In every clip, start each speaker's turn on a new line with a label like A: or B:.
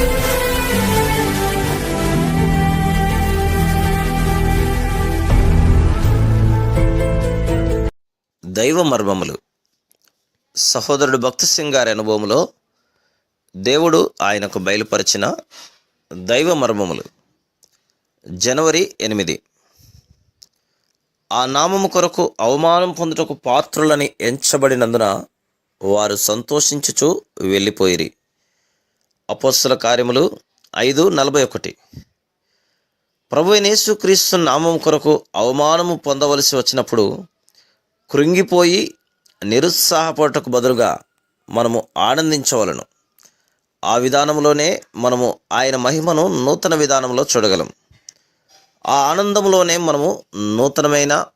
A: దైవ మర్మములు సహోదరుడు భక్తి సింగ్ గారి అనుభవంలో దేవుడు ఆయనకు బయలుపరిచిన దైవ మర్మములు జనవరి ఎనిమిది. ఆ నామము కొరకు అవమానం పొందుటకు పాత్రులని ఎంచబడినందున వారు సంతోషించుచు వెళ్ళిపోయిరి. అపోస్తుల కార్యములు ఐదు నలభై ఒకటి. ప్రభు యేసుక్రీస్తు నామం కొరకు అవమానము పొందవలసి వచ్చినప్పుడు కృంగిపోయి నిరుత్సాహపడటకు బదులుగా మనము ఆనందించవలను. ఆ విధానంలోనే మనము ఆయన మహిమను నూతన విధానంలో చూడగలం. ఆ ఆనందంలోనే మనము నూతనమైన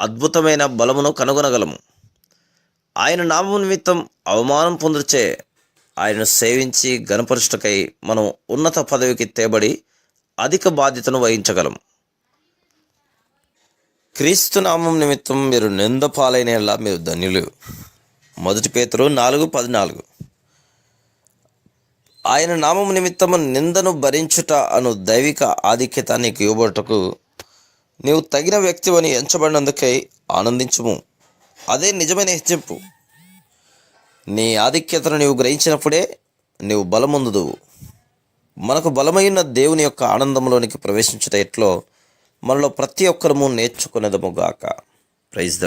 A: అద్భుతమైన బలమును కనుగొనగలము. ఆయన నామం నిమిత్తం అవమానం పొందుచే ఆయనను సేవించి గణపరుచుటకై మనం ఉన్నత పదవికి తేబడి అధిక బాధ్యతను వహించగలం. క్రీస్తు నామం నిమిత్తం మీరు నింద పాలైనలా మీరు ధన్యులు. మొదటి పేతురు నాలుగు పద్నాలుగు. ఆయన నామం నిమిత్తము నిందను భరించుట అను దైవిక ఆధిక్యత నీకు ఇవ్వబడుటకు నీవు తగిన వ్యక్తివని ఎంచబడినందుకై ఆనందించుము. అదే నిజమైన హెచ్చింపు. నీ ఆధిక్యతను నీవు గ్రహించినప్పుడే నీవు బలముందుదువు. మనకు బలమైన దేవుని యొక్క ఆనందంలోనికి ప్రవేశించుట ఎట్లో మనలో ప్రతి ఒక్కరము నేర్చుకునేదముగాక ప్రైజ్ ద